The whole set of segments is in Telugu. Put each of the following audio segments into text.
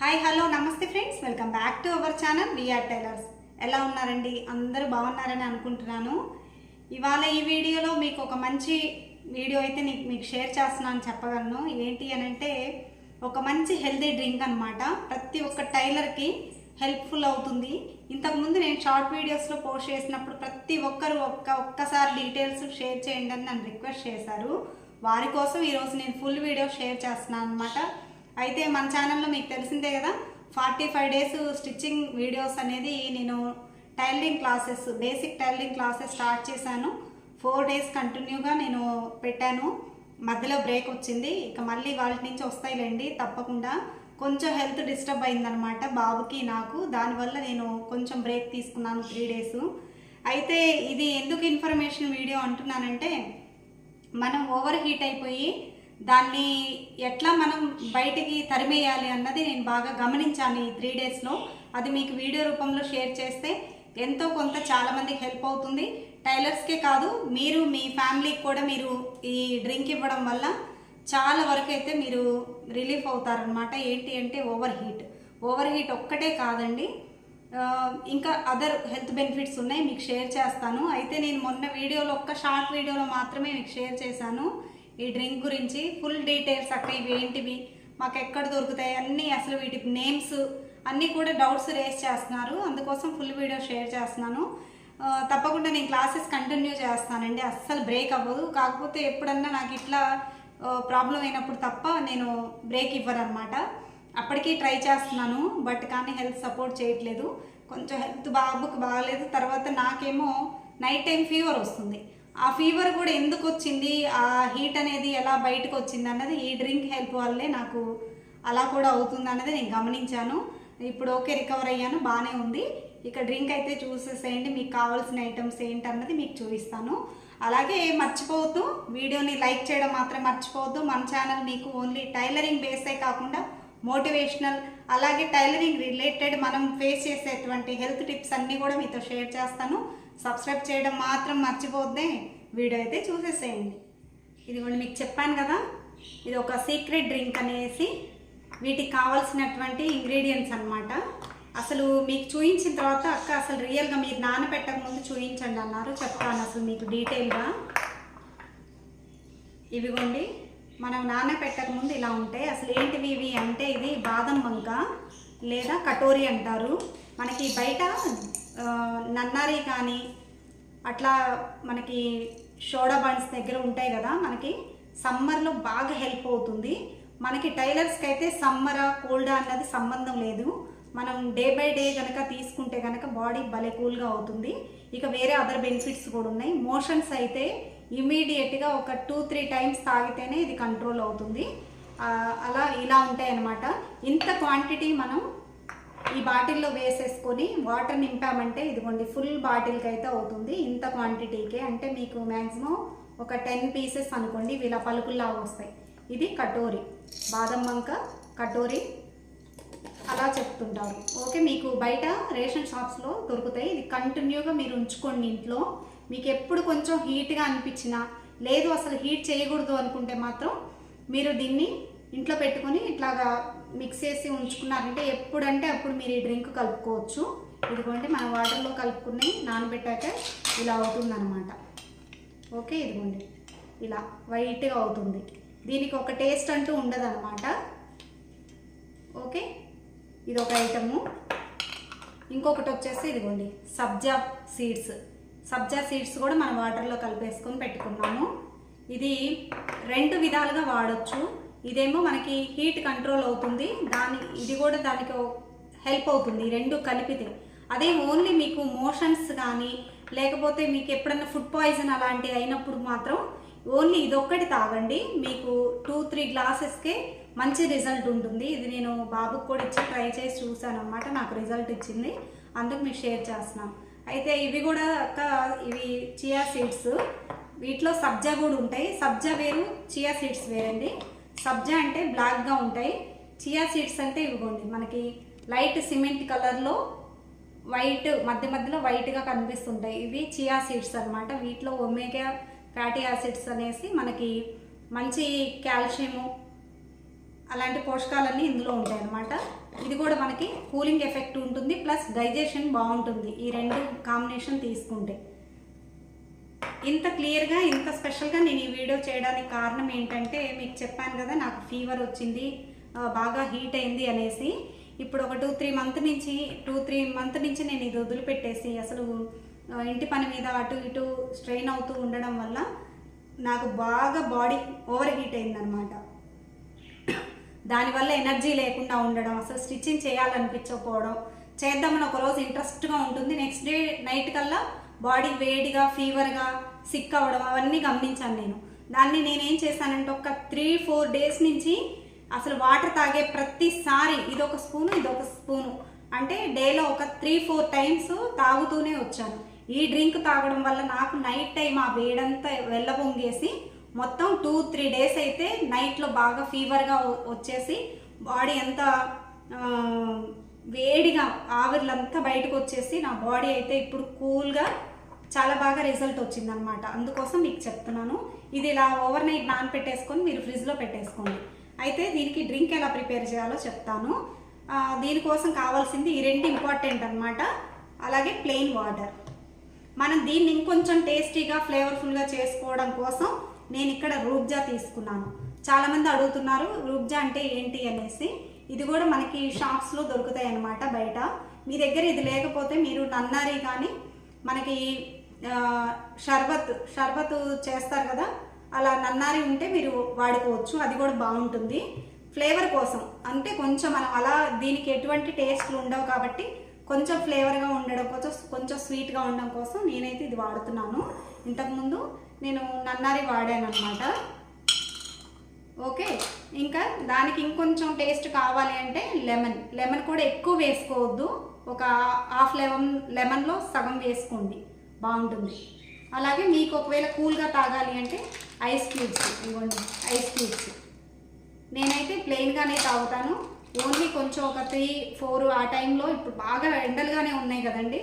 హాయ్ హలో నమస్తే friends welcome back to our channel V R tailors ఎలా ఉన్నారండి? అందరూ బాగున్నారని అనుకుంటున్నాను. ఇవాళ ఈ వీడియోలో మీకు ఒక మంచి వీడియో అయితే నీకు మీకు షేర్ చేస్తున్నాను చెప్పగలను. ఏంటి అని అంటే ఒక మంచి హెల్తీ డ్రింక్ అనమాట ప్రతి ఒక్క టైలర్కి హెల్ప్ఫుల్ అవుతుంది. ఇంతకుముందు నేను షార్ట్ వీడియోస్లో పోస్ట్ చేసినప్పుడు ప్రతి ఒక్కరు ఒక్క ఒక్కసారి డీటెయిల్స్ షేర్ చేయండి అని నన్ను రిక్వెస్ట్ చేశారు. వారి కోసం ఈరోజు నేను ఫుల్ వీడియో షేర్ చేస్తున్నాను అనమాట అయితే మన ఛానల్లో మీకు తెలిసిందే కదా forty five days stitching videos అనేది నేను tailoring classes basic tailoring classes start చేశాను. ఫోర్ డేస్ కంటిన్యూగా నేను పెట్టాను. మధ్యలో బ్రేక్ వచ్చింది. ఇక మళ్ళీ వాళ్ళ నుంచి వస్తాయిలేండి తప్పకుండా. కొంచెం హెల్త్ డిస్టర్బ్ అయిందనమాట బాబుకి నాకు. దానివల్ల నేను కొంచెం బ్రేక్ తీసుకున్నాను త్రీ డేస్ అయితే ఇది ఎందుకు ఇన్ఫర్మేషన్ వీడియో అంటున్నానంటే మనం ఓవర్ హీట్ అయిపోయి దాన్ని ఎట్లా మనం బయటికి తరిమేయాలి అన్నది నేను బాగా గమనించాను ఈ త్రీ డేస్లో అది మీకు వీడియో రూపంలో షేర్ చేస్తే ఎంతో కొంత చాలామందికి హెల్ప్ అవుతుంది. టైలర్స్కే కాదు మీరు మీ ఫ్యామిలీకి కూడా మీరు ఈ డ్రింక్ ఇవ్వడం వల్ల చాలా వరకు అయితే మీరు రిలీఫ్ అవుతారనమాట ఏంటి అంటే ఓవర్ హీట్ ఓవర్ హీట్ ఒక్కటే కాదండి. ఇంకా అదర్ హెల్త్ బెనిఫిట్స్ ఉన్నాయి మీకు షేర్ చేస్తాను. అయితే నేను మొన్న వీడియోలో ఒక్క షార్ట్ వీడియోలో మాత్రమే మీకు షేర్ చేశాను. ఈ డ్రింక్ గురించి ఫుల్ డీటెయిల్స్ అక్క ఇవి ఏంటివి మాకు ఎక్కడ దొరుకుతాయి అన్నీ అసలు వీటి నేమ్స్ అన్నీ కూడా డౌట్స్ రేస్ చేస్తున్నారు. అందుకోసం ఫుల్ వీడియో షేర్ చేస్తున్నాను. తప్పకుండా నేను క్లాసెస్ కంటిన్యూ చేస్తానండి. అస్సలు బ్రేక్ అవ్వదు. కాకపోతే ఎప్పుడన్నా నాకు ఇట్లా ప్రాబ్లం అయినప్పుడు తప్ప నేను బ్రేక్ ఇవ్వనమాట అప్పటికి ట్రై చేస్తున్నాను బట్ కానీ హెల్త్ సపోర్ట్ చేయట్లేదు. కొంచెం హెల్త్ బాబుకు బాగలేదు. తర్వాత నాకేమో నైట్ టైం ఫీవర్ వస్తుంది. ఆ ఫీవర్ కూడా ఎందుకు వచ్చింది ఆ హీట్ అనేది ఎలా బయటకు వచ్చింది అన్నది ఈ డ్రింక్ హెల్ప్ వల్లే నాకు అలా కూడా అవుతుంది అన్నది నేను గమనించాను. ఇప్పుడు ఓకే రికవర్ అయ్యాను బాగానే ఉంది. ఇక డ్రింక్ అయితే చూసేసేయండి మీకు కావాల్సిన ఐటమ్స్ ఏంటన్నది మీకు చూపిస్తాను. అలాగే మర్చిపోవద్దు వీడియోని లైక్ చేయడం మాత్రం మర్చిపోవద్దు. మన ఛానల్ మీకు ఓన్లీ టైలరింగ్ బేసే కాకుండా మోటివేషనల్ అలాగే టైలరింగ్ రిలేటెడ్ మనం ఫేస్ చేసేటువంటి హెల్త్ టిప్స్ అన్నీ కూడా మీతో షేర్ చేస్తాను. సబ్స్క్రైబ్ చేయడం మాత్రం మర్చిపోద్దే. వీడియో అయితే చూసేసేయండి. ఇదిగోండి మీకు చెప్పాను కదా ఇది ఒక సీక్రెట్ డ్రింక్ అనేసి వీటికి కావాల్సినటువంటి ఇంగ్రీడియంట్స్ అనమాట అసలు మీకు చూయించిన తర్వాత అక్క అసలు రియల్గా మీరు నానబెట్టక ముందు చూయించండి అన్నారు. చెప్తాను అసలు మీకు డీటెయిల్గా. ఇవిగోండి మనం నానబెట్టక ముందు ఇలా ఉంటాయి అసలు ఏంటివి ఇవి అంటే ఇది బాదం బంక లేదా కటోరీ అంటారు. మనకి బయట నన్నారి కానీ అట్లా మనకి షోడా బండ్స్ దగ్గర ఉంటాయి కదా మనకి సమ్మర్లో బాగా హెల్ప్ అవుతుంది. మనకి టైలర్స్కి అయితే సమ్మరా కోల్డా అన్నది సంబంధం లేదు. మనం డే బై డే కనుక తీసుకుంటే కనుక బాడీ భలే కూల్గా అవుతుంది. ఇక వేరే అదర్ బెనిఫిట్స్ కూడా ఉన్నాయి. మోషన్స్ అయితే ఇమీడియట్గా ఒక టూ త్రీ టైమ్స్ తాగితేనే ఇది కంట్రోల్ అవుతుంది. అలా ఇలా ఉంటాయన్నమాట. ఇంత క్వాంటిటీ మనం ఈ బాటిల్లో వేసేసుకొని వాటర్ నింపామంటే ఇదిగోండి ఫుల్ బాటిల్కి అయితే అవుతుంది ఇంత క్వాంటిటీకే అంటే మీకు మ్యాక్సిమం ఒక టెన్ పీసెస్ అనుకోండి వీళ్ళ ఇలా వస్తాయి. ఇది కటోరి. బాదం బంక కటోరి. అలా చెప్తుంటారు. ఓకే మీకు బయట రేషన్ షాప్స్లో దొరుకుతాయి. ఇది కంటిన్యూగా మీరు ఉంచుకోండి ఇంట్లో. మీకు ఎప్పుడు కొంచెం హీట్గా అనిపించినా లేదు అసలు హీట్ చేయకూడదు అనుకుంటే మాత్రం మీరు దీన్ని ఇంట్లో పెట్టుకొని ఇట్లాగా మిక్స్ చేసి ఉంచుకున్నారంటే ఎప్పుడంటే అప్పుడు మీరు ఈ డ్రింక్ కలుపుకోవచ్చు. ఇదిగోండి మన వాటర్లో కలుపుకుని నానబెట్టాక ఇలా అవుతుందన్నమాట. ఓకే ఇదిగోండి. ఇలా వైట్గా అవుతుంది. దీనికి ఒక టేస్ట్ అంటూ ఉండదన్నమాట. ఓకే ఇది ఒక ఐటము ఇంకొకటి వచ్చేసి ఇదిగోండి సబ్జా సీడ్స్ సబ్జా సీడ్స్ కూడా మనం వాటర్లో కలిపేసుకొని పెట్టుకున్నాము. ఇది రెండు విధాలుగా వాడచ్చు. ఇదేమో మనకి హీట్ కంట్రోల్ అవుతుంది. దాని ఇది కూడా దానికి హెల్ప్ అవుతుంది. రెండు కలిపితే. అదే ఓన్లీ మీకు మోషన్స్ కానీ లేకపోతే మీకు ఎప్పుడన్నా ఫుడ్ పాయిజన్ అలాంటివి అయినప్పుడు మాత్రం ఓన్లీ ఇదొక్కటి తాగండి. మీకు టూ త్రీ గ్లాసెస్కే మంచి రిజల్ట్ ఉంటుంది. ఇది నేను బాబుకి కూడా ఇచ్చి ట్రై చేసి చూశానమాట అనమాట నాకు రిజల్ట్ ఇచ్చింది. అందుకు మీకు షేర్ చేస్తున్నాను. అయితే ఇవి కూడా అక్క ఇవి చియా సీడ్స్. వీటిలో సబ్జా కూడా ఉంటాయి. సబ్జా వేరు చియా సీడ్స్ వేరండి. సబ్జా అంటే బ్లాక్గా ఉంటాయి. చియా సీడ్స్ అంటే ఇవ్వండి మనకి లైట్ సిమెంట్ కలర్లో వైట్ మధ్య మధ్యలో వైట్గా కనిపిస్తుంటాయి. ఇవి చియా సీడ్స్ అనమాట వీటిలో ఒమేగా ఫ్యాటీ యాసిడ్స్ అనేసి మనకి మంచి కాల్షియము అలాంటి పోషకాలన్నీ ఇందులో ఉంటాయి అన్నమాట. ఇది కూడా మనకి కూలింగ్ ఎఫెక్ట్ ఉంటుంది ప్లస్ డైజెషన్ బాగుంటుంది. ఈ రెండు కాంబినేషన్ తీసుకుంటే. ఇంత క్లియర్గా ఇంత స్పెషల్గా నేను ఈ వీడియో చేయడానికి కారణం ఏంటంటే మీకు చెప్పాను కదా నాకు ఫీవర్ వచ్చింది బాగా హీట్ అయింది అనేసి. ఇప్పుడు ఒక టూ త్రీ మంత్ నుంచి టూ త్రీ మంత్ నుంచి నేను ఇది వదిలిపెట్టేసి అసలు ఇంటి పని మీద అటు ఇటు స్ట్రెయిన్ అవుతూ ఉండడం వల్ల నాకు బాగా బాడీ ఓవర్ హీట్ అయిందనమాట దానివల్ల ఎనర్జీ లేకుండా ఉండడం అసలు స్టిచ్చింగ్ చేయాలనిపించకపోవడం చేద్దామని ఒక రోజు ఇంట్రెస్ట్గా ఉంటుంది నెక్స్ట్ డే నైట్ కల్లా బాడీ వేడిగా ఫీవర్గా సిక్ అవ్వడం అవన్నీ గమనించాను నేను. దాన్ని నేనేం చేశానంటే ఒక త్రీ ఫోర్ డేస్ నుంచి అసలు వాటర్ తాగే ప్రతిసారి ఇదొక స్పూను ఇదొక స్పూను అంటే డేలో ఒక త్రీ ఫోర్ టైమ్స్ తాగుతూనే వచ్చాను. ఈ డ్రింక్ తాగడం వల్ల నాకు నైట్ టైం ఆ వేడంతా వెళ్ళబొంగేసి మొత్తం టూ త్రీ డేస్ అయితే నైట్లో బాగా ఫీవర్గా వచ్చేసి బాడీ ఎంత వేడిగా ఆవిర్లంతా బయటకు వచ్చేసి నా బాడీ అయితే ఇప్పుడు కూల్గా చాలా బాగా రిజల్ట్ వచ్చిందనమాట అందుకోసం మీకు చెప్తున్నాను. ఇది ఇలా ఓవర్ నైట్ నానపెట్టేసుకొని మీరు ఫ్రిడ్జ్లో పెట్టేసుకోండి. అయితే దీనికి డ్రింక్ ఎలా ప్రిపేర్ చేయాలో చెప్తాను. దీనికోసం కావాల్సింది ఈ రెండు ఇంపార్టెంట్ అనమాట అలాగే ప్లెయిన్ వాటర్. మనం దీన్ని ఇంకొంచెం టేస్టీగా ఫ్లేవర్ఫుల్గా చేసుకోవడం కోసం నేను ఇక్కడ రూబ్జా తీసుకున్నాను. చాలామంది అడుగుతున్నారు రూబ్జా అంటే ఏంటి అనేసి. ఇది కూడా మనకి షాప్స్లో దొరుకుతాయి అన్నమాట బయట. మీ దగ్గర ఇది లేకపోతే మీరు నన్నారి కానీ మనకి షర్బత్ షర్బత్ చేస్తారు కదా అలా నన్నారి ఉంటే మీరు వాడుకోవచ్చు అది కూడా బాగుంటుంది. ఫ్లేవర్ కోసం అంటే కొంచెం మనం అలా దీనికి ఎటువంటి టేస్ట్లు ఉండవు కాబట్టి కొంచెం ఫ్లేవర్గా ఉండడం కోసం కొంచెం స్వీట్గా ఉండడం కోసం నేనైతే ఇది వాడుతున్నాను. ఇంతకుముందు నేను నన్నారి వాడాను అనమాట ఓకే ఇంకా దానికి ఇంకొంచెం టేస్ట్ కావాలి అంటే లెమన్. లెమన్ కూడా ఎక్కువ వేసుకోవద్దు. ఒక హాఫ్ లెమన్ లెమన్లో సగం వేసుకోండి. బాగుంటుంది. అలాగే మీకు ఒకవేళ కూల్గా తాగాలి అంటే ఐస్ క్యూబ్స్ ఇవ్వండి. Ice cubes. నేనైతే ప్లెయిన్గానే తాగుతాను. ఓన్లీ కొంచెం ఒక త్రీ ఫోర్ ఆ టైంలో ఇప్పుడు బాగా ఎండలుగానే ఉన్నాయి కదండి.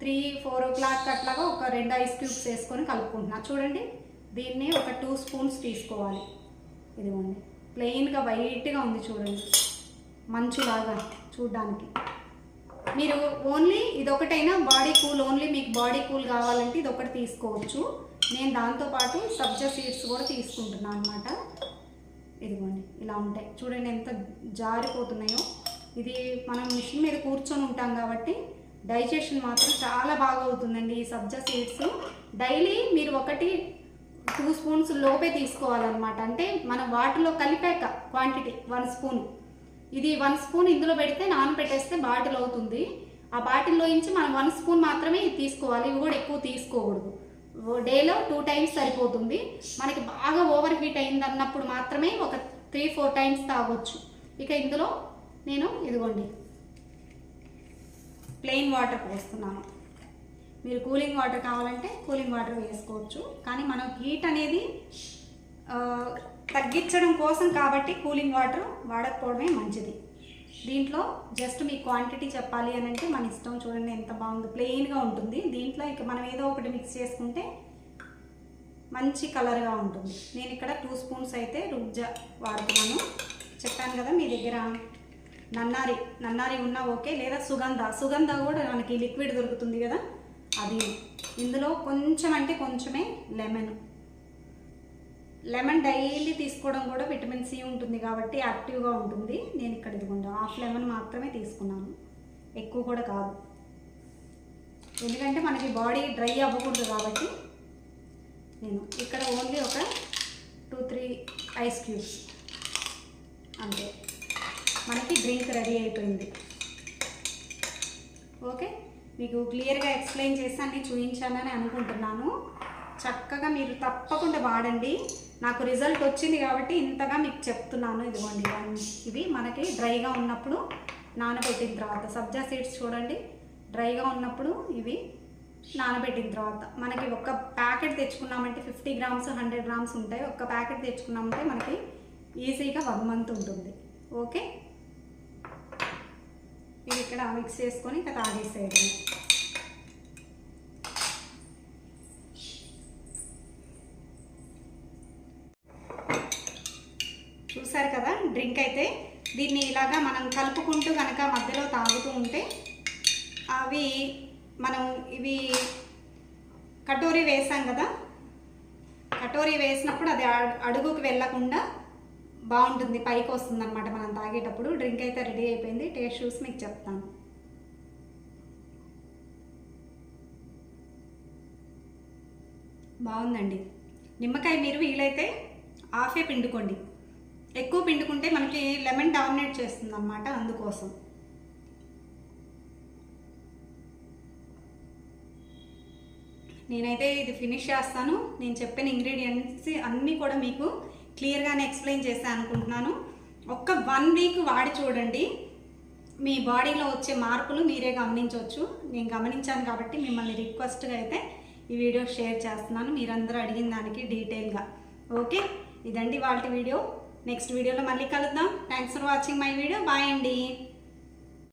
త్రీ ఫోర్ ఓ క్లాక్ అట్లాగా ఒక రెండు ఐస్ క్యూబ్స్ వేసుకొని కలుపుకుంటున్నాను చూడండి దీన్ని ఒక టూ స్పూన్స్ తీసుకోవాలి. ఇదిగోండి. ప్లెయిన్గా వైట్గా ఉంది చూడండి. మంచులాగా చూడ్డానికి. మీరు ఓన్లీ ఇదొకటైనా బాడీ కూల్ ఓన్లీ మీకు బాడీ కూల్ కావాలంటే ఇది ఒకటి తీసుకోవచ్చు. నేను దాంతోపాటు సబ్జా సీడ్స్ కూడా తీసుకుంటున్నాను అనమాట ఇదిగోండి ఇలా ఉంటాయి. చూడండి ఎంత జారిపోతున్నాయో. ఇది మనం మిషన్ మీద కూర్చొని ఉంటాం కాబట్టి డైజెషన్ మాత్రం చాలా బాగా అవుతుందండి ఈ సబ్జా సీడ్స్. డైలీ మీరు ఒకటి టూ స్పూన్స్ లోపే తీసుకోవాలన్నమాట. అంటే మనం వాటిలో కలిపాక క్వాంటిటీ వన్ స్పూన్ ఇది వన్ స్పూన్ ఇందులో పెడితే నానబెట్టేస్తే బాటిల్ అవుతుంది. ఆ బాటిల్లో నుంచి మనం వన్ స్పూన్ మాత్రమే తీసుకోవాలి. ఇవి కూడా ఎక్కువ తీసుకోకూడదు. డేలో టూ టైమ్స్ సరిపోతుంది. మనకి బాగా ఓవర్ హీట్ అయింది అన్నప్పుడు మాత్రమే ఒక త్రీ ఫోర్ టైమ్స్ తాగొచ్చు. ఇక ఇందులో నేను ఇదిగోండి. ప్లెయిన్ వాటర్ పోస్తున్నాను. మీరు కూలింగ్ వాటర్ కావాలంటే కూలింగ్ వాటర్ వేసుకోవచ్చు. కానీ మనం హీట్ అనేది తగ్గించడం కోసం కాబట్టి కూలింగ్ వాటర్ వాడకపోవడమే మంచిది. దీంట్లో జస్ట్ మీ క్వాంటిటీ చెప్పాలి అని అంటే మన ఇష్టం చూడండి ఎంత బాగుంది ప్లెయిన్గా ఉంటుంది. దీంట్లో ఇక మనం ఏదో ఒకటి మిక్స్ చేసుకుంటే మంచి కలర్గా ఉంటుంది. నేను ఇక్కడ టూ స్పూన్స్ అయితే రుబ్జా వాడుతున్నాను. చెప్పాను కదా మీ దగ్గర నన్నారి నన్నారి ఉన్నా ఓకే లేదా సుగంధ. సుగంధ కూడా మనకి లిక్విడ్ దొరుకుతుంది కదా. అది ఇందులో కొంచెం అంటే కొంచెమే లెమన్ లెమన్ డైలీ తీసుకోవడం కూడా విటమిన్ సి ఉంటుంది కాబట్టి యాక్టివ్గా ఉంటుంది. నేను ఇక్కడ ఇదిగోండి హాఫ్ లెమన్ మాత్రమే తీసుకున్నాను. ఎక్కువ కూడా కాదు. ఎందుకంటే మనకి బాడీ డ్రై అవ్వకూడదు కాబట్టి నేను ఇక్కడ ఓన్లీ ఒక టూ త్రీ ఐస్ క్యూబ్స్ అంతే. మనకి డ్రింక్ రెడీ అయిపోయింది. ఓకే మీకు క్లియర్గా ఎక్స్ప్లెయిన్ చేసి అన్ని చూపించానని అనుకుంటున్నాను. చక్కగా మీరు తప్పకుండా వాడండి. నాకు రిజల్ట్ వచ్చింది కాబట్టి ఇంతగా మీకు చెప్తున్నాను. ఇదిగోండి ఇవి మనకి డ్రైగా ఉన్నప్పుడు నానబెట్టిన తర్వాత సబ్జా సీడ్స్ చూడండి డ్రైగా ఉన్నప్పుడు ఇవి నానబెట్టిన తర్వాత. మనకి ఒక ప్యాకెట్ తెచ్చుకున్నామంటే ఫిఫ్టీ గ్రామ్స్ హండ్రెడ్ గ్రామ్స్ ఉంటాయి. ఒక ప్యాకెట్ తెచ్చుకున్నామంటే మనకి ఈజీగా వన్ మంత్ ఉంటుంది. ఓకే? ఇది ఇక్కడ మిక్స్ చేసుకొని ఇక తాగేసేయడం చూసారు కదా డ్రింక్ అయితే దీన్ని ఇలాగా మనం కలుపుకుంటూ కనుక మధ్యలో తాగుతూ ఉంటే అవి మనం ఇవి కటోరీ వేసాం కదా కటోరీ వేసినప్పుడు అది అడుగుకు అడుగుకి వెళ్ళకుండా బాగుంటుంది పైకి వస్తుంది అనమాట మనం తాగేటప్పుడు. డ్రింక్ అయితే రెడీ అయిపోయింది. టేస్ట్ చూసి మీకు చెప్తాను. బాగుందండి. నిమ్మకాయ మీరు వీలైతే హాఫే పిండుకోండి. ఎక్కువ పిండుకుంటే మనకి లెమన్ డామినేట్ చేస్తుంది అనమాట అందుకోసం. నేనైతే ఇది ఫినిష్ చేస్తాను. నేను చెప్పిన ఇంగ్రీడియంట్స్ అన్నీ కూడా మీకు క్లియర్గానే ఎక్స్ప్లెయిన్ చేస్తాను అనుకుంటున్నాను. ఒక్క వన్ వీక్ వాడి చూడండి. మీ బాడీలో వచ్చే మార్పులు మీరే గమనించవచ్చు. నేను గమనించాను కాబట్టి మిమ్మల్ని రిక్వెస్ట్గా అయితే ఈ వీడియో షేర్ చేస్తున్నాను. మీరందరూ అడిగిన దానికి డీటెయిల్గా. ఓకే? ఇదండి వాళ్ళ వీడియో. నెక్స్ట్ వీడియోలో మళ్ళీ కలుద్దాం. Thanks for watching my video. Bye అండి.